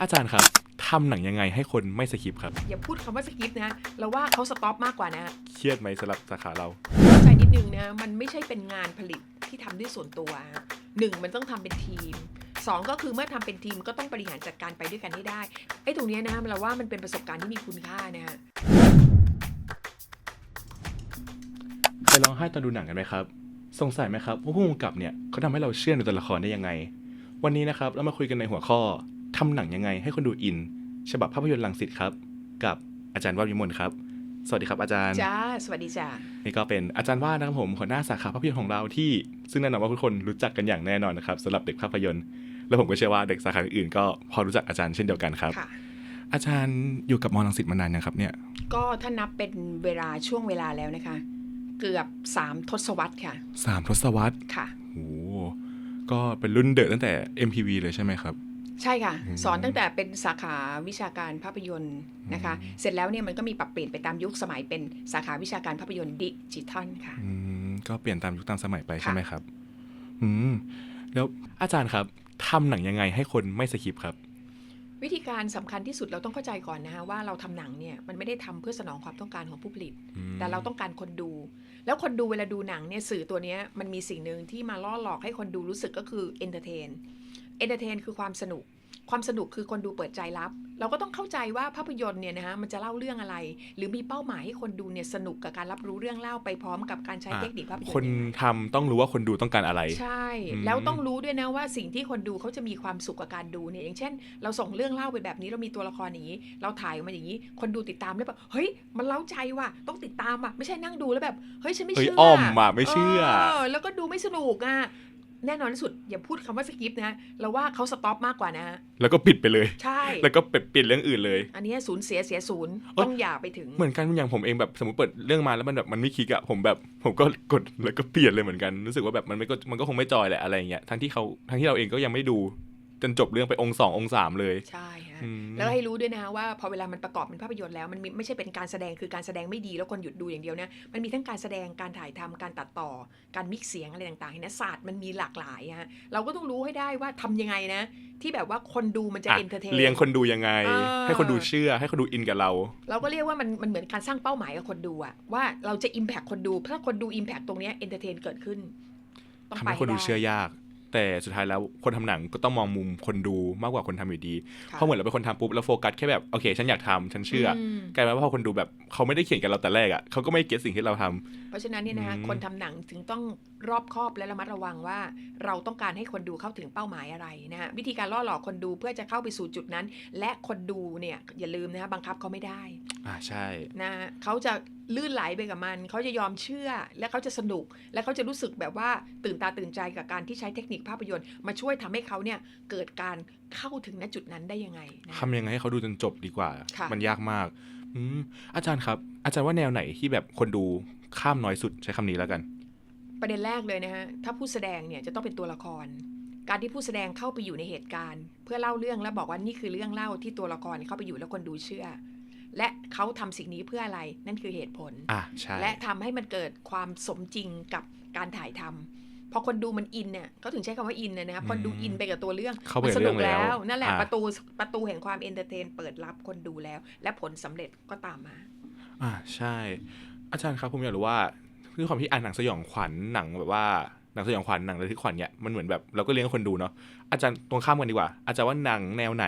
อาจารย์ครับทำหนังยังไงให้คนไม่สคิปครับ อย่าพูดคำว่าสกิปนะเราว่าเขาสต็อปมากกว่านะเครียดไหมสำหรับสาขาเรา เข้าใจนิดนึงนะมันไม่ใช่เป็นงานผลิตที่ทำด้วยส่วนตัวฮะหนึ่งมันต้องทำเป็นทีมสองก็คือเมื่อทำเป็นทีมก็ต้องบริหารจัดการไปด้วยกันให้ได้ไอ้ตรงเนี้ยนะเราว่ามันเป็นประสบการณ์ที่มีคุณค่านะฮะไปร้องไห้ตอนดูหนังกันไหมครับ สงสัยไหมครับว่าผู้กำกับเนี่ยเขาทำให้เราเชื่อในตัวละครได้ยังไง วันนี้นะครับเรามาคุยกันในหัวข้อ ทำหนังยังไงให้คนดูอิน ฉบับภาพยนตร์ลังสิตครับ กับอาจารย์วาดวิมลครับ สวัสดีครับอาจารย์จ้าสวัสดีจ้านี่ก็เป็นอาจารย์วาดนะครับผมหัวหน้าสาขาภาพยนตร์ของเราที่ ซึ่งแน่นอนว่าทุกคนรู้จักกันอย่างแน่นอนนะครับสำหรับเด็กภาพยนตร์ แล้วผมก็เชื่อว่าเด็กสาขาอื่นๆก็พอรู้จักอาจารย์เช่นเดียวกันครับค่ะอาจารย์อยู่กับมอลังสิตมานานยังครับเนี่ย ก็ถ้านับเป็นเวลาช่วงเวลาแล้วนะคะ เกือบสามทศวรรษค่ะสามทศวรรษค่ะโอ้โหก็เป็นรุ่นเดอะตั้งแต่ MPV เลยใช่ไหมครับ ใช่ค่ะอืมสอนตั้งแต่เป็นสาขาวิชาการภาพยนตร์นะคะอืมเสร็จแล้วเนี่ยมันก็มีปรับเปลี่ยนไปตามยุคสมัยเป็นสาขาวิชาการภาพยนตร์ดิจิทัลค่ะอืมก็เปลี่ยนตามยุคตามสมัยไปค่ะใช่ไหมครับอืมแล้วอาจารย์ครับทำหนังยังไงให้คนไม่สคิปครับ วิธีการสำคัญที่สุดเราต้องเข้าใจก่อนนะคะว่าเราทำหนังเนี่ยมันไม่ได้ทำเพื่อสนองความต้องการของผู้ผลิตอืมแต่เราต้องการคนดู แล้วคนดูเวลาดูหนังเนี่ยสื่อตัวเนี้ยมันมีสิ่งหนึ่งที่มาล่อหลอกให้คนดูรู้สึกก็คือเอนเตอร์เทน เอนเตอร์เทนคือความสนุก ความสนุกคือคนดูเปิดใจรับ เราก็ต้องเข้าใจว่าภาพยนตร์เนี่ยนะฮะมันจะเล่าเรื่องอะไร หรือมีเป้าหมายให้คนดูเนี่ยสนุกกับการรับรู้เรื่องเล่าไปพร้อมกับการใช้อะเทคนิคภาพยนตร์คนยังไงทำต้องรู้ว่าคนดูต้องการอะไร ใช่อืมแล้วต้องรู้ด้วยนะว่าสิ่งที่คนดูเขาจะมีความสุขกับการดูเนี่ยอย่างเช่น เราส่งเรื่องเล่าไปแบบนี้เรามีตัวละครอย่างนี้ เราถ่ายออกมาอย่างนี้ คนดูติดตามแล้วแบบเฮ้ยมันเล้าใจว่ะต้องติดตามอะไม่ใช่นั่งดูแล้วแบบเฮ้ยฉันไม่เฮ้ยเชื่ออ้อมอะไม่เชื่อแล้วก็ดูไม่สนุกอะ แน่นอนที่สุด อย่าพูดคำว่าสกิปนะเราว่าเขาสต็อปมากกว่านะ แล้วก็ปิดไปเลย ใช่ แล้วก็เปลี่ยนเรื่องอื่นเลย อันเนี้ยศูนย์เสียเสียศูนย์เอ้ยต้องอย่าไปถึง เหมือนกันอย่างผมเองแบบสมมติเปิดเรื่องมาแล้วมันแบบมันไม่คลิกอะผมแบบผมก็กดแล้วก็เปลี่ยนเลยเหมือนกัน รู้สึกว่าแบบมันไม่ก็มันก็คงไม่จอยแหละอะไรอย่างเงี้ยทั้งที่เขาทั้งที่เราเองก็ยังไม่ดู จนจบเรื่องไปองค์สององค์สามเลยใช่ฮะอืมแล้วให้รู้ด้วยนะคะว่าพอเวลามันประกอบเป็นภาพยนตร์แล้วมันมีไม่ใช่เป็นการแสดงคือการแสดงไม่ดีแล้วคนหยุดดูอย่างเดียวนะมันมีทั้งการแสดงการถ่ายทำการตัดต่อ การมิกซ์เสียงอะไรต่างๆเห็นไหมศาสตร์มันมีหลากหลายฮะเราก็ต้องรู้ให้ได้ว่าทำยังไงนะ ที่แบบว่าคนดูมันจะอะเอนเตอร์เทนเลี้ยงคนดูยังไงเออให้คนดูเชื่อ ให้คนดูอินกับเรา เราก็เรียกว่ามันมันเหมือนการสร้างเป้าหมายกับคนดูอะว่าเราจะอิมแพคคนดูถ้าคนดูอิมแพคตรงเนี้เอนเตอร์เทนเกิดขึ้นต้องทำไปให้คนดูให้เชื่อยาก แต่สุดท้ายแล้วคนทำหนังก็ต้องมองมุมคนดูมากกว่าคนทำอยู่ดีค่ะเพราะเหมือนเราเป็นคนทำปุ๊บแล้วโฟกัสแค่แบบโอเค ฉันอยากทำฉันเชื่ออมกลายเป็นว่าพอคนดูแบบเขาไม่ได้เขียนกับเราแต่แรกอะเขาก็ไม่เก็ตสิ่งที่เราทำเพราะฉะนั้นเนี่ยนะคะอืมคนทำหนังถึงต้องรอบคอบและระมัดระวังว่า เราต้องการให้คนดูเข้าถึงเป้าหมายอะไรนะฮะวิธีการล่อหลอกคนดูเพื่อจะเข้าไปสู่จุดนั้น และคนดูเนี่ยอย่าลืมนะคะบังคับเขาไม่ได้ อ่าใช่นะฮะเขาจะลื่นไหลไปกับมันเขาจะยอมเชื่อและเขาจะสนุก และเขาจะรู้สึกแบบว่าตื่นตาตื่นใจกับการที่ใช้เทคนิคภาพยนตร์ มาช่วยทำให้เขาเนี่ยเกิดการเข้าถึงณจุดนั้นได้ยังไงนะทำยังไงให้เขาดูจนจบดีกว่าค่ะมันยากมากอืมอาจารย์ครับ อาจารย์ว่าแนวไหนที่แบบคนดูข้ามน้อยสุดใช้คำนี้แล้วกัน ประเด็นแรกเลยนะฮะถ้าผู้แสดงเนี่ยจะต้องเป็นตัวละครการที่ผู้แสดงเข้าไปอยู่ในเหตุการณ์ เพื่อเล่าเรื่องแล้วบอกว่านี่คือเรื่องเล่าที่ตัวละครเข้าไปอยู่แล้วคนดูเชื่อ และเขาทำสิ่งนี้เพื่ออะไรนั่นคือเหตุผลอะใช่และทำให้มันเกิดความสมจริงกับการถ่ายทำพอคนดูมันอินเนี่ยก็ถึงใช้คำว่าอินนะนะครับคนดูอินไปกับตัวเรื่องเข้าไปมักับสเรื่นุองกแล้แล้ววนั่นแหละอะประตูประตูแห่งความเอนเตอร์เทนเปิดรับคนดูแล้ว และผลสำเร็จก็ตามมา อ่าใช่ อาจารย์ครับผมอยากรู้ว่าด้วยความที่อ่านหนังสยองขวัญหนังแบบว่าหนังสยองขวัญหนังระทึกขวัญเนี่ยมันเหมือนแบบเราก็เลี้ยงคนดูเนาะอาจารย์ตรงข้ามกันดีกว่า อาจารย์ว่าหนังแนวไหน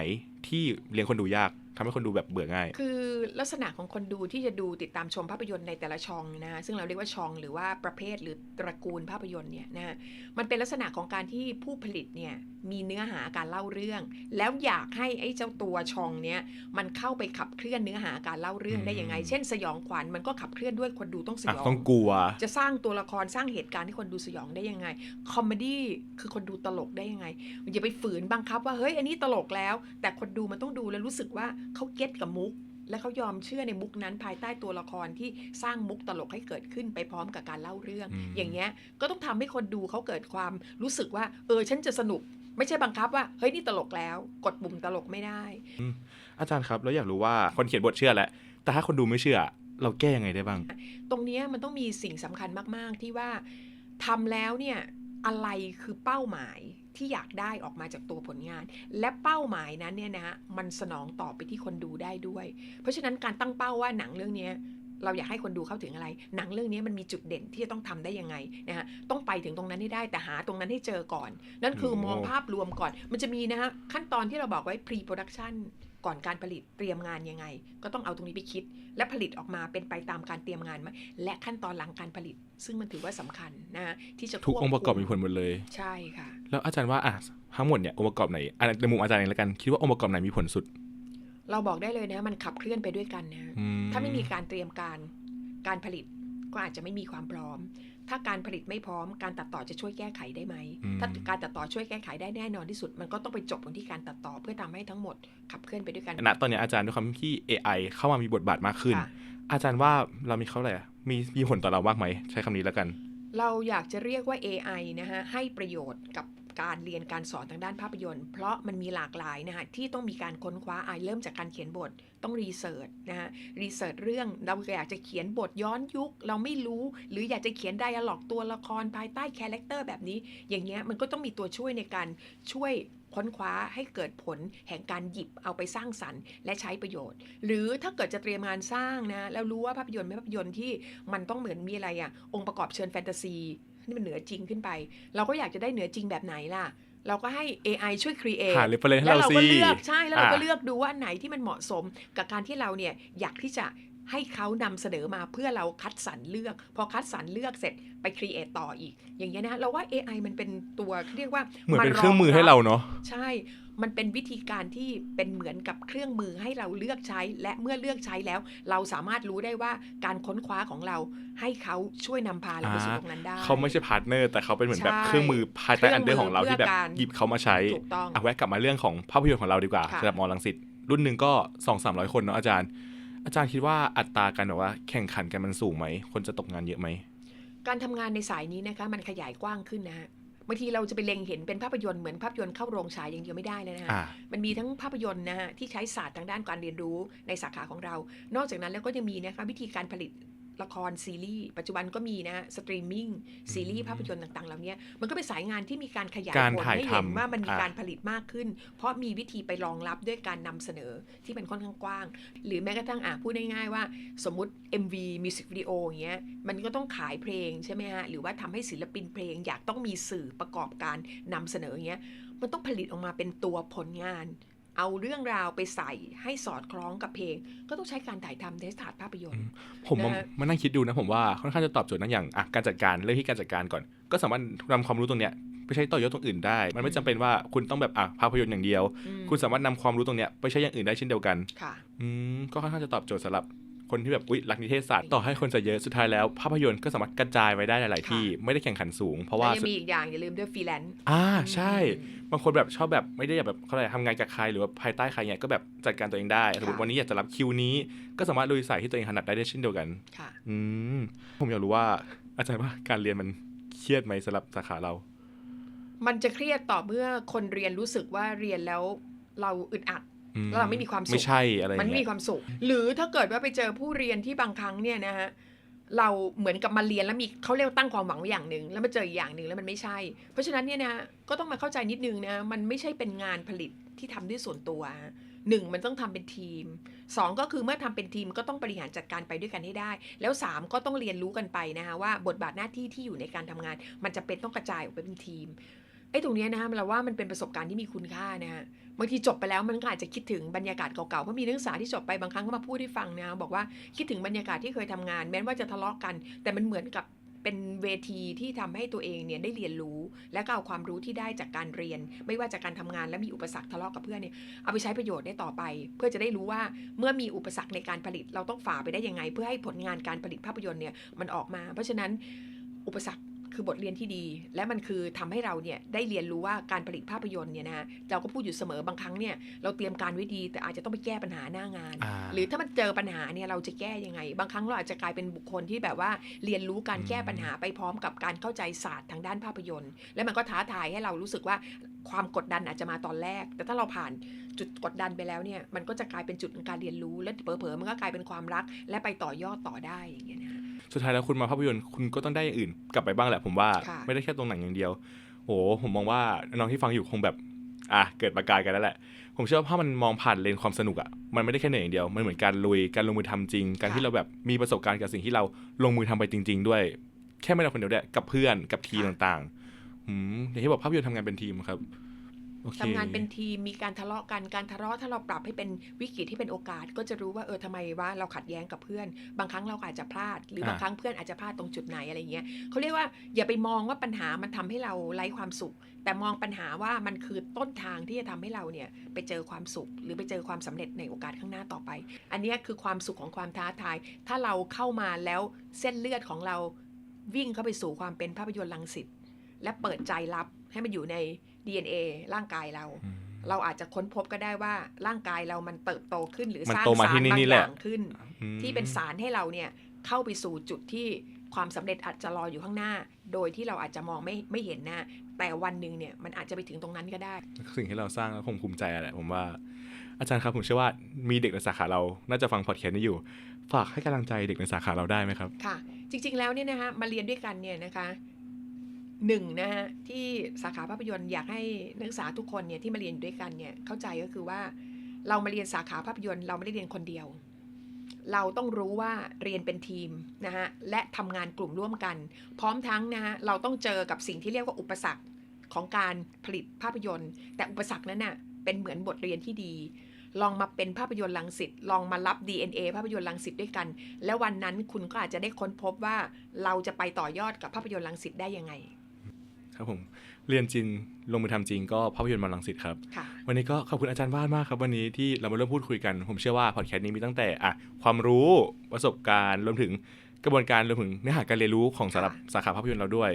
ที่เลี้ยงคนดูยาก ทำให้คนดูแบบเบื่อง่าย คือลักษณะของคนดูที่จะดูติดตามชมภาพยนตร์ในแต่ละช่องนะฮะซึ่งเราเรียกว่าช่องหรือว่าประเภทหรือตระกูลภาพยนตร์เนี่ยนะฮะมันเป็นลักษณะของการที่ผู้ผลิตเนี่ยมีเนื้อหาการเล่าเรื่อง แล้วอยากให้ไอ้เจ้าตัวช่องเนี่ยมันเข้าไปขับเคลื่อนเนื้อหาการเล่าเรื่องได้ยังไงอืมเช่น สยองขวัญมันก็ขับเคลื่อนด้วยคนดูต้องสอะยองต้องกลัว จะสร้างตัวละครสร้างเหตุการณ์ที่คนดูสยองได้ยังไงคอมเมดี้คือคนดูตลกได้ยังไงอย่าไปฝืนบังคับว่าเฮ้ยอันนี้ตลกแล้ว แต่คนดูมันต้องดูแล้วรู้สึกว่าเขาเก็ตกับมุก และเขายอมเชื่อในมุกนั้นภายใต้ตัวละครที่สร้างมุกตลกให้เกิดขึ้นไปพร้อมกับการเล่าเรื่องอืมอย่างเงี้ยก็ต้องทำให้คนดูเขาเกิดความรู้สึกว่า เออ ฉันจะสนุก ไม่ใช่บังคับว่าเฮ้ยนี่ตลกแล้ว กดปุ่มตลกไม่ได้ อาจารย์ครับแล้วอยากรู้ว่าคนเขียนบทเชื่อแหละแต่ถ้าคนดูไม่เชื่อ เราแก้ยังไงได้บ้าง ตรงเนี้ยมันต้องมีสิ่งสำคัญมาก ๆ ที่ว่าทำแล้วเนี่ย อะไรคือเป้าหมายที่อยากได้ออกมาจากตัวผลงาน และเป้าหมายนั้นเนี่ยนะฮะมันสนองตอบไปที่คนดูได้ด้วย เพราะฉะนั้นการตั้งเป้าว่าหนังเรื่องเนี้ยเราอยากให้คนดูเข้าถึงอะไร หนังเรื่องนี้มันมีจุดเด่นที่จะต้องทำได้ยังไงนะฮะ ต้องไปถึงตรงนั้นให้ได้แต่หาตรงนั้นให้เจอก่อน นั่นคือโอ้มองภาพรวมก่อน มันจะมีนะฮะขั้นตอนที่เราบอกไว้ pre production ก่อนการผลิตเตรียมงานยังไง ก็ต้องเอาตรงนี้ไปคิด และผลิตออกมาเป็นไปตามการเตรียมงานไหมและขั้นตอนหลังการผลิต ซึ่งมันถือว่าสำคัญนะฮะที่จะทุกควบองค์ประกอบคุมีผลหมดเลย ใช่ค่ะ แล้วอาจารย์ว่าอะทั้งหมดเนี่ยองค์ประกอบไหนอันในมุมอาจารย์เองแล้วกันคิดว่าองค์ประกอบไหนมีผลสุด เราบอกได้เลยนะ มันขับเคลื่อนไปด้วยกันนะอืถ้าไม่มีการเตรียมการการผลิตก็อาจจะไม่มีความพร้อม ถ้าการผลิตไม่พร้อมการตัดต่อจะช่วยแก้ไขได้ไหมอืมถ้าการตัดต่อช่วยแก้ไขได้แน่นอนที่สุด มันก็ต้องไปจบตรงที่การตัดต่อเพื่อทำให้ทั้งหมดขับเคลื่อนไปด้วยกันณตอนเนี้ยอาจารย์ด้วยความที่ AI เข้ามามีบทบาทมากขึ้นค่ะอาจารย์ว่าเรามีเขาอะไรอะมีมีผลต่อเรามากไหม ใช้คำนี้แล้วกัน เราอยากจะเรียกว่า AI นะฮะให้ประโยชน์กับ การเรียนการสอนทางด้านภาพยนตร์ เพราะมันมีหลากหลายนะฮะที่ต้องมีการค้นคว้าอะเริ่มจากการเขียนบทต้องรีเสิร์ชนะฮะรีเสิร์ชเรื่องเราอยากจะเขียนบทย้อนยุค เราไม่รู้ หรืออยากจะเขียนไดอะล็อกตัวละครภายใต้คาแรคเตอร์แบบนี้ อย่างเงี้ยมันก็ต้องมีตัวช่วยในการช่วยค้นคว้าให้เกิดผลแห่งการหยิบเอาไปสร้างสรรค์ และใช้ประโยชน์ หรือถ้าเกิดจะเตรียมงานสร้างนะแล้วรู้ว่าภาพยนตร์ไม่ภาพยนตร์ที่มันต้องเหมือนมีอะไรอะองค์ประกอบเชิญแฟนตาซี นี่มันเหนือจริงขึ้นไป เราก็อยากจะได้เหนือจริงแบบไหนล่ะ เราก็ให้ AI ช่วย create หาเรฟเฟรนให้แล้วเราเราสิก็เลือกใช่แล้วเราก็อ่า เลือกดูว่าอันไหนที่มันเหมาะสม กับการที่เราเนี่ยอยากที่จะให้เขานำเสนอมาเพื่อเราคัดสรรเลือก พอคัดสรรเลือกเสร็จไป create ต่ออีก อย่างเงี้ยนะเราว่า AI มันเป็นตัวเรียกว่าเหมือนเป็นารเครื่องมือให้เราเนาะ ใช่ มันเป็นวิธีการที่เป็นเหมือนกับเครื่องมือให้เราเลือกใช้ และเมื่อเลือกใช้แล้ว เราสามารถรู้ได้ว่าการค้นคว้าของเราให้เขาช่วยนำพาเราไปสู่อ่าตรงนั้นได้ เขาไม่ใช่พาร์ทเนอร์แต่เขาเป็นเหมือนแบบใช่เครื่องมือภายใต้อันเดอร์ของเราเครื่ที่องมือแบบเพื่อการหยิบเขามาใช้ถูกต้องอะแวะกลับมาเรื่องของภาพยนตร์ของเราดีกว่าค่ะสำหรับมอลังสิตรุ่นหนึ่งก็สองสามร้อยคนเนาะอาจารย์ อาจารย์คิดว่าอัตราการแบบว่าแข่งขันกันมันสูงไหมคนจะตกงานเยอะไหมการทำงานในสายนี้นะคะมันขยายกว้างขึ้นนะฮะ บางทีเราจะไปเล็งเห็นเป็นภาพยนตร์เหมือนภาพยนตร์เข้าโรงฉายอย่างเดียวไม่ได้เลยนะฮะอ่ามันมีทั้งภาพยนตร์นะฮะที่ใช้ศาสตร์ทางด้านการเรียนรู้ในสาขาของเรา นอกจากนั้นแล้วก็ยังมีนะคะวิธีการผลิต ละครซีรีส์ปัจจุบันก็มีนะฮะสตรีมมิ่งซีรีส์ภาพยนตร์ต่างๆเหล่านี้มันก็เป็นสายงานที่มีการขยายการผลถ่ายให้เห็นทำว่ามันมีอ่าการผลิตมากขึ้น เพราะมีวิธีไปรองรับด้วยการนำเสนอที่เป็นค่อนข้างกว้าง หรือแม้กระทั่งอะพูดง่ายๆว่า สมมุติ MV Music Video อย่างเงี้ยมันก็ต้องขายเพลงใช่ไหมฮะหรือว่าทำให้ศิลปินเพลง อยากต้องมีสื่อประกอบการนำเสนออย่างเงี้ยมันต้องผลิตออกมาเป็นตัวผลงาน เอาเรื่องราวไปใส่ให้สอดคล้องกับเพลง ก็ต้องใช้การถ่ายทำในศาสตร์ภาพยนตร์ ผมมานะฮะมานั่งคิดดูนะผมว่าค่อนข้างจะตอบโจทย์นั่นอย่างอะการจัดการเรื่องที่การจัดการก่อน ก็สามารถนำความรู้ตรงเนี้ยไปใช้ต่อยอดตรงอื่นได้ มันไม่จำเป็นว่าคุณต้องแบบอะภาพยนตร์อย่างเดียวอืมคุณสามารถนำความรู้ตรงเนี้ยไปใช้อย่างอื่นได้เช่นเดียวกัน ค่ะ อืม ก็ค่อนข้างจะตอบโจทย์สำหรับ คนที่แบบอุ๊ยรักนิเทศศาสตร์ต่อให้คนจะเยอะสุดท้ายแล้ว ภาพยนตร์ก็สามารถกระจายไปได้หลาย ๆ ที่ไม่ได้แข่งขันสูง เพราะว่าแล้วยังมีอีกอย่างอย่าลืมด้วยฟรีแลนซ์อ่าใช่ บางคนแบบชอบแบบไม่ได้แบบเขาเรียกอะไรทำงานกับใครหรือว่าภายใต้ใครเนี่ยก็แบบจัดการตัวเองได้สมมติวันนี้อยากจะรับคิวนี้ ก็สามารถลุยสายที่ตัวเองถนัดได้ด้วยเช่นเดียวกันค่ะอืมผมอยากรู้ว่าอาจารย์ว่าการเรียนมันเครียดไหมสำหรับสาขาเรา มันจะเครียดต่อเมื่อคนเรียนรู้สึกว่าเรียนแล้วเราอึดอัดอื แล้วเราไม่มีความสุขไม่ใช่อะไรอมันย่างไม่เงี้มียความสุข หรือถ้าเกิดว่าไปเจอผู้เรียนที่บางครั้งเนี่ยนะฮะเราเหมือนกับมาเรียนแล้วมีเขาเรียกว่าตั้งความหวังไว้อย่างหนึ่งแล้วมาเจออีกอย่างหนึ่งแล้วมันไม่ใช่ เพราะฉะนั้นเนี่ยนะก็ต้องมาเข้าใจนิดนึงนะมันไม่ใช่เป็นงานผลิตที่ทำด้วยส่วนตัวหนึ่งมันต้องทำเป็นทีมสองก็คือเมื่อทำเป็นทีมก็ต้องบริหารจัดการไปด้วยกันให้ได้ แล้วสามก็ต้องเรียนรู้กันไปนะคะว่าบทบาทหน้าที่ที่อยู่ในการทำงาน มันจะเป็นต้องกระจายออกไปเป็นทีมไอ้ตรงนี้นะคะเราว่ามันเป็นประสบการณ์ที่มีคุณค่านะฮะบางทีจบไปแล้วมันก็อาจจะคิดถึงบรรยากาศเก่าๆเพราะมีนักศึกษาที่จบไปบางครั้งก็มาพูดให้ฟังนะบอกว่าคิดถึงบรรยากาศที่เคยทำงาน แม้ว่าจะทะเลาะกัน แต่มันเหมือนกับเป็นเวทีที่ทำให้ตัวเองเนี่ยได้เรียนรู้ และก็เอาความรู้ที่ได้จากการเรียน ไม่ว่าจากการทำงานและมีอุปสรรคทะเลาะกับเพื่อนเนี่ยเอาไปใช้ประโยชน์ได้ต่อไป เพื่อจะได้รู้ว่าเมื่อมีอุปสรรคในการผลิตเราต้องฝ่าไปได้ยังไง เพื่อให้ผลงานการผลิตภาพยนตร์เนี่ยมันออกมา เพราะฉะนั้นอุปสรรค คือบทเรียนที่ดี และมันคือทำให้เราเนี่ยได้เรียนรู้ว่าการผลิตภาพยนตร์เนี่ยนะฮะเราก็พูดอยู่เสมอบางครั้งเนี่ยเราเตรียมการไว้ดี แต่อาจจะต้องไปแก้ปัญหาหน้างานอ่าหรือถ้ามันเจอปัญหาเนี่ยเราจะแก้ยังไง บางครั้งเราอาจจะกลายเป็นบุคคลที่แบบว่าเรียนรู้การแก้ปัญหาไปพร้อมกับการเข้าใจศาสตร์ทางด้านภาพยนตร์ และมันก็ท้าทายให้เรารู้สึกว่าความกดดันอาจจะมาตอนแรก แต่ถ้าเราผ่านจุดกดดันไปแล้วเนี่ยมันก็จะกลายเป็นจุดของการเรียนรู้ และเผลอๆมันก็กลายเป็นความรัก และไปต่อยอดต่อได้อย่างเงี้ยนะฮะ สุดท้ายแล้วคุณมาภาพยนตร์คุณก็ต้องได้อย่างอื่น กลับไปบ้างแหละผมว่าค่ะไม่ได้แค่ตรงหนังอย่างเดียว โห ผมมองว่าน้องที่ฟังอยู่คงแบบอะเกิดประกายกันแล้วแหละ ผมเชื่อว่าถ้ามันมองผ่านเลนความสนุกอะ่ะมันไม่ได้แค่เหนื่อยอย่างเดียว มันเหมือนการลุยการลงมือทำจริง การที่เราแบบมีประสบการณ์กับสิ่งที่เราลงมือทำไปจริง ๆ ด้วย แค่ไม่เราคนเดียวด้วยกับเพื่อนกับทีมค่ะต่างๆอืมอย่างที่บอกภาพยนตร์ทำงานเป็นทีมครับโอเค ทำงานเป็นทีมมีการทะเลาะกันการทะเลาะถ้าเราปรับให้เป็นวิกฤตที่เป็นโอกาส ก็จะรู้ว่าเออทำไมว่าเราขัดแย้งกับเพื่อน บางครั้งเราอาจจะพลาด หรือบางครั้งเพื่อนอาจจะพลาดตรงจุดไหนอะไรเงี้ยเขาเรียกว่าอย่าไปมองว่าปัญหามันทำให้เราไร้ความสุข แต่มองปัญหาว่ามันคือต้นทางที่จะทำให้เราเนี่ยไปเจอความสุข หรือไปเจอความสำเร็จในโอกาสข้างหน้าต่อไป อันนี้คือความสุขของความท้าทาย ถ้าเราเข้ามาแล้วเส้นเลือดของเราวิ่งเข้าไปสู่ความเป็นภาพยนตร์ลังสิต และเปิดใจรับให้มันอยู่ใน DNA ร่างกายเราอืมเราอาจจะค้นพบก็ได้ว่าร่างกายเรามันเติบโตขึ้น หรือมันสร้างโตมาสารที่นี่บางนี่อแหละย่างขึ้นอืมที่เป็นสารให้เราเนี่ยเข้าไปสู่จุดที่ความสำเร็จอาจจะรออยู่ข้างหน้า โดยที่เราอาจจะมองไม่ไม่เห็นหน้า แต่วันหนึ่งเนี่ยมันอาจจะไปถึงตรงนั้นก็ได้ สิ่งที่เราสร้างแล้วคงภูมิใจอะแหละผมว่า อาจารย์ครับผมเชื่อว่ามีเด็กในสาขาเรา น่าจะฟังพอดแคสต์นี้อยู่ ฝากให้กำลังใจเด็กในสาขาเราได้ไหมครับ ค่ะ จริง ๆ แล้วเนี่ยนะคะมาเรียนด้วยกันเนี่ยนะคะ หนึ่งนะฮะที่สาขาภาพยนตร์อยากให้นักศึกษาทุกคนเนี่ยที่มาเรียนอยู่ด้วยกันเนี่ยเข้าใจก็คือว่าเรามาเรียนสาขาภาพยนตร์เราไม่ได้เรียนคนเดียว เราต้องรู้ว่าเรียนเป็นทีมนะฮะและทำงานกลุ่มร่วมกัน พร้อมทั้งนะฮะเราต้องเจอกับสิ่งที่เรียกว่าอุปสรรคของการผลิตภาพยนตร์ แต่อุปสรรคนั้นน่ะเป็นเหมือนบทเรียนที่ดี ลองมาเป็นภาพยนตร์ลังสิตลองมารับ DNA ภาพยนตร์ลังสิตด้วยกัน แล้ววันนั้นคุณก็อาจจะได้ค้นพบว่าเราจะไปต่อยอดกับภาพยนตร์ลังสิตได้ยังไง ครับผมเรียนจริงลงมือทำจริงก็ภาพยนตร์มาลังสิตครับค่ะวันนี้ก็ขอบคุณอาจารย์ว่านมากครับ วันนี้ที่เรามาเริ่มพูดคุยกัน ผมเชื่อว่าพอดแคสต์นี้มีตั้งแต่อะความรู้ประสบการณ์รวมถึงกระบวนการรวมถึงเนื้อหาการเรียนรู้ของสำหรับค่ะสาขาภาพยนตร์เราด้วย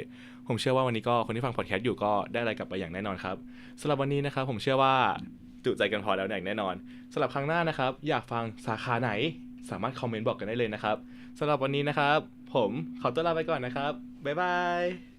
ผมเชื่อว่าวันนี้ก็คนที่ฟังพอดแคสต์อยู่ก็ได้อะไรกลับไปอย่างแน่นอนครับสำหรับวันนี้นะครับผมเชื่อว่าจุใจกันพอแล้วอย่างแน่นอนสำหรับครั้งหน้านะครับ อยากฟังสาขาไหน สามารถคอมเมนต์บอกกันได้เลยนะครับสำหรับวันนี้นะครับ ผมขอตัวลาไปก่อนนะครับบ๊ายบาย